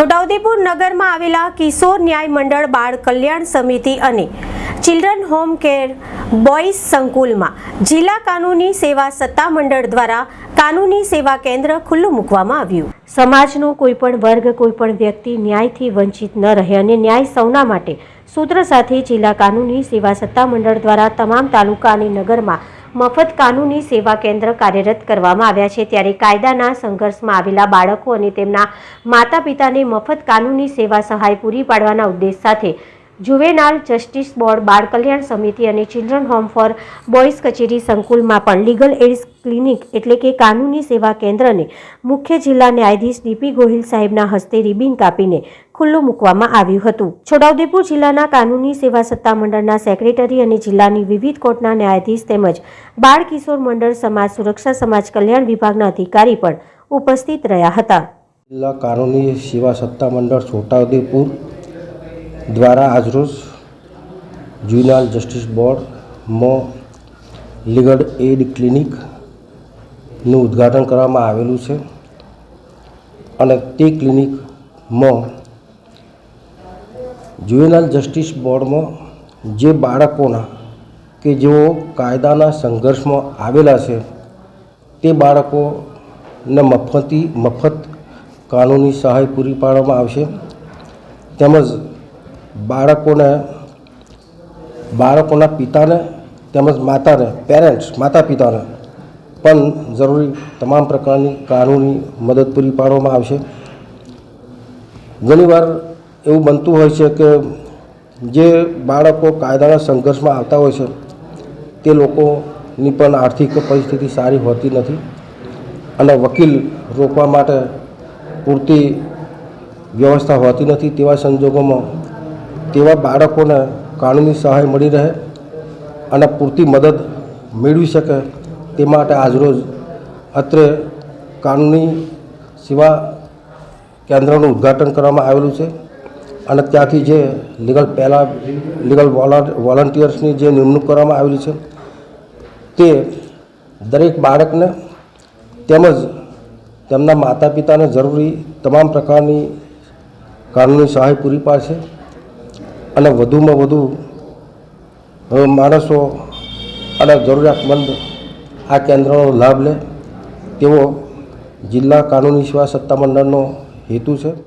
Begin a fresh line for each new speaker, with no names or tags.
છોટાઉદેપુર નગરમાં આવેલા કિશોર ન્યાય મંડળ બાળ કલ્યાણ સમિતિ અને ચિલ્ડ્રન હોમ કેર બોયઝ સંકુલમાં જિલ્લા કાનૂની સેવા સત્તા મંડળ દ્વારા કાનૂની સેવા કેન્દ્ર ખુલ્લું મૂકવામાં આવ્યું. સમાજનો કોઈપણ વર્ગ કોઈપણ વ્યક્તિ ન્યાયથી વંચિત ન રહે અને ન્યાય સૌના માટે સૂત્ર સાથે જિલ્લા કાનૂની સેવા સત્તામંડળ દ્વારા તમામ તાલુકા અને નગરમાં મફત કાનૂની સેવા કેન્દ્ર કાર્યરત કરવામાં આવ્યા છે. ત્યારે કાયદાના સંઘર્ષમાં આવેલા બાળકો અને તેમના માતા પિતાને મફત કાનૂની સેવા સહાય પૂરી પાડવાના ઉદ્દેશ સાથે જુવેનાલ જસ્ટિસ બોર્ડ, બાળ કલ્યાણ સમિતિ અને ચિલ્ડ્રન હોમ ફોર બોયઝ કચેરી સંકુલમાં પણ લીગલ એડ્સ ક્લિનિક એટલે કે કાનૂની સેવા કેન્દ્રને મુખ્ય જિલ્લા ન્યાયાધીશ ડીપી ગોહિલ સાહેબના હસ્તે રિબિન કાપીને ખુલ્લું મૂકવામાં આવ્યું હતું. છોટાઉદેપુર જિલ્લાના કાનૂની સેવા સત્તામંડળના સેક્રેટરી અને જિલ્લાની વિવિધ કોર્ટના ન્યાયાધીશ તેમજ બાળ કિશોર મંડળ સમાજ સુરક્ષા સમાજ કલ્યાણ વિભાગના અધિકારી પણ ઉપસ્થિત રહ્યા હતા.
જિલ્લા કાનૂની સેવા સત્તામંડળ છોટાઉદેપુર દ્વારા આજરોજ જ્યુનાલ જસ્ટિસ બોર્ડ મો લીગલ એડ ક્લિનિકનું ઉદ્ઘાટન કરવામાં આવેલું છે અને તે ક્લિનિકમાં જ્યુનાલ જસ્ટિસ બોર્ડમાં જે બાળકોના કે જેઓ કાયદાના સંઘર્ષમાં આવેલા છે તે બાળકોને મફતી, મફત કાનૂની સહાય પૂરી પાડવામાં આવશે. તેમજ બાળકોને, બાળકોના પિતાને તેમજ માતાને પેરેન્ટ્સ માતા પિતાને પણ જરૂરી તમામ પ્રકારની કાનૂની મદદ પૂરી પાડવામાં આવશે. ઘણીવાર એવું બનતું હોય છે કે જે બાળકો કાયદાના સંઘર્ષમાં આવતા હોય છે, તે લોકોની પણ આર્થિક પરિસ્થિતિ સારી હોતી નથી અને વકીલ રોકવા માટે પૂરતી વ્યવસ્થા હોતી નથી તેવા સંજોગોમાં તેવા બાળકોને કાનૂની સહાય મળી રહે અને પૂરતી મદદ મેળવી શકે તે માટે આજરોજ અત્રે કાનૂની સેવા કેન્દ્રનું ઉદ્ઘાટન કરવામાં આવેલું છે અને ત્યાંથી જે લીગલ પહેલાં લીગલ વોલન્ટિયર્સની જે નિમણૂક કરવામાં આવેલી છે તે દરેક બાળકને તેમજ તેમના માતા પિતાને જરૂરી તમામ પ્રકારની કાનૂની સહાય પૂરી પાડશે અને વધુમાં વધુ માણસો અને જરૂરિયાતમંદ આ કેન્દ્રનો લાભ લે. તેવો જિલ્લા કાનૂની સેવા સત્તા મંડળનો હેતુ છે.